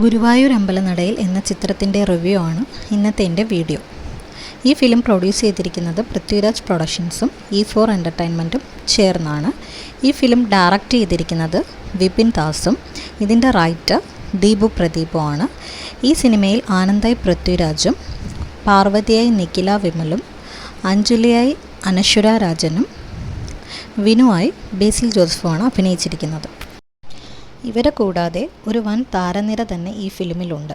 ഗുരുവായൂർ അമ്പലനടയിൽ എന്ന ചിത്രത്തിന്റെ റിവ്യൂ ആണ് ഇന്നത്തെ എന്റെ വീഡിയോ. ഈ ഫിലിം പ്രൊഡ്യൂസ് ചെയ്തിരിക്കുന്നത് പൃഥ്വിരാജ് പ്രൊഡക്ഷൻസും ഇ ഫോർ എന്റർടൈൻമെന്റും ചേർന്നാണ്. ഈ ഫിലിം ഡയറക്റ്റ് ചെയ്തിരിക്കുന്നത് വിപിൻ ദാസും ഇതിന്റെ റൈറ്റർ ദീപു പ്രദീപുമാണ് ഈ സിനിമയിൽ ആനന്ദായി പൃഥ്വിരാജും പാർവതിയായി നിഖില വിമലും അഞ്ജുലിയായി അനശ്വര രാജനും വിനുവായി ബേസിൽ ജോസഫുമാണ് അഭിനയിച്ചിരിക്കുന്നത്. ഇവരെ കൂടാതെ ഒരു വൻ താരനിര തന്നെ ഈ ഫിലിമിലുണ്ട്.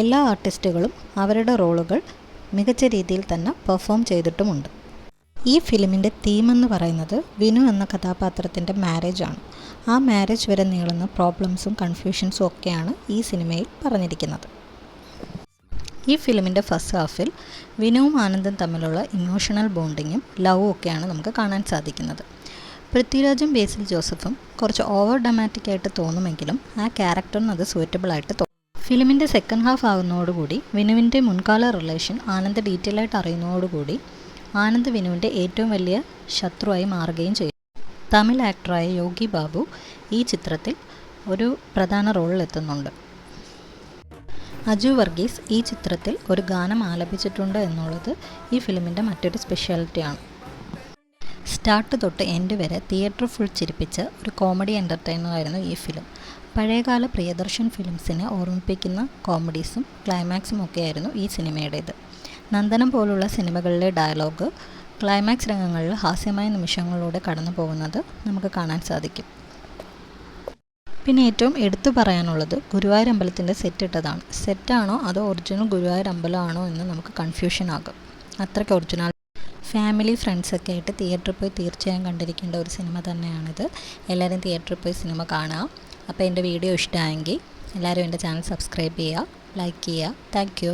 എല്ലാ ആർട്ടിസ്റ്റുകളും അവരുടെ റോളുകൾ മികച്ച രീതിയിൽ തന്നെ പെർഫോം ചെയ്തിട്ടുമുണ്ട്. ഈ ഫിലിമിന്റെ തീമെന്ന് പറയുന്നത് വിനു എന്ന കഥാപാത്രത്തിന്റെ മാരേജ് ആണ് ആ മാരേജ് വരെ നീളുന്ന പ്രോബ്ലംസും കൺഫ്യൂഷൻസും ഒക്കെയാണ് ഈ സിനിമയിൽ പറഞ്ഞിരിക്കുന്നത്. ഈ ഫിലിമിന്റെ ഫസ്റ്റ് ഹാഫിൽ വിനുവും ആനന്ദും തമ്മിലുള്ള ഇമോഷണൽ ബോണ്ടിങ്ങും ലവും ഒക്കെയാണ് നമുക്ക് കാണാൻ സാധിക്കുന്നത്. പൃഥ്വിരാജും ബേസിൽ ജോസഫും കുറച്ച് ഓവർ ഡ്രമാറ്റിക് ആയിട്ട് തോന്നുമെങ്കിലും ആ ക്യാരക്ടറിന് അത് സൂറ്റബിൾ ആയിട്ട് തോന്നും. ഫിലിമിന്റെ സെക്കൻഡ് ഹാഫ് ആകുന്നതോടുകൂടി വിനുവിന്റെ മുൻകാല റിലേഷൻ ആനന്ദ് ഡീറ്റെയിൽ ആയിട്ട് അറിയുന്നതോടുകൂടി ആനന്ദ് വിനുവിന്റെ ഏറ്റവും വലിയ ശത്രുവായി മാറുകയും ചെയ്തു. തമിഴ് ആക്ടറായ യോഗി ബാബു ഈ ചിത്രത്തിൽ ഒരു പ്രധാന റോളിലെത്തുന്നുണ്ട് അജു വർഗീസ് ഈ ചിത്രത്തിൽ ഒരു ഗാനം ആലപിച്ചിട്ടുണ്ട് എന്നുള്ളത് ഈ ഫിലിമിന്റെ മറ്റൊരു സ്പെഷ്യാലിറ്റിയാണ് സ്റ്റാർട്ട് തൊട്ട് എൻഡ് വരെ തിയേറ്റർ ഫുൾ ചിരിപ്പിച്ച ഒരു കോമഡി എന്റർടൈനർ ആയിരുന്നു ഈ ഫിലിം പഴയകാല പ്രിയദർശൻ ഫിലിംസിനെ ഓർമ്മിപ്പിക്കുന്ന കോമഡീസും ക്ലൈമാക്സും ഒക്കെയായിരുന്നു ഈ സിനിമയുടേത് നന്ദനം പോലുള്ള സിനിമകളിലെ ഡയലോഗ് ക്ലൈമാക്സ് രംഗങ്ങളിൽ ഹാസ്യമായ നിമിഷങ്ങളിലൂടെ കടന്നു പോകുന്നത് നമുക്ക് കാണാൻ സാധിക്കും. പിന്നെ ഏറ്റവും എടുത്തു പറയാനുള്ളത് ഗുരുവായൂർ അമ്പലത്തിന്റെ സെറ്റ് ഇട്ടതാണ്. സെറ്റാണോ അതോ ഒറിജിനൽ ഗുരുവായൂർ അമ്പലമാണോ എന്ന് നമുക്ക് കൺഫ്യൂഷൻ ആകും. അത്രയ്ക്ക് ഒറിജിനൽ ഫാമിലി ഫ്രണ്ട്സൊക്കെ ആയിട്ട് തിയേറ്ററിൽ പോയി തീർച്ചയായും കണ്ടിരിക്കേണ്ട ഒരു സിനിമ തന്നെയാണിത്. എല്ലാവരും തിയേറ്ററിൽ പോയി സിനിമ കാണാം. അപ്പോൾ എന്റെ വീഡിയോ ഇഷ്ടമായെങ്കിൽ എല്ലാവരും എന്റെ ചാനൽ സബ്സ്ക്രൈബ് ചെയ്യുക ലൈക്ക് ചെയ്യുക. താങ്ക്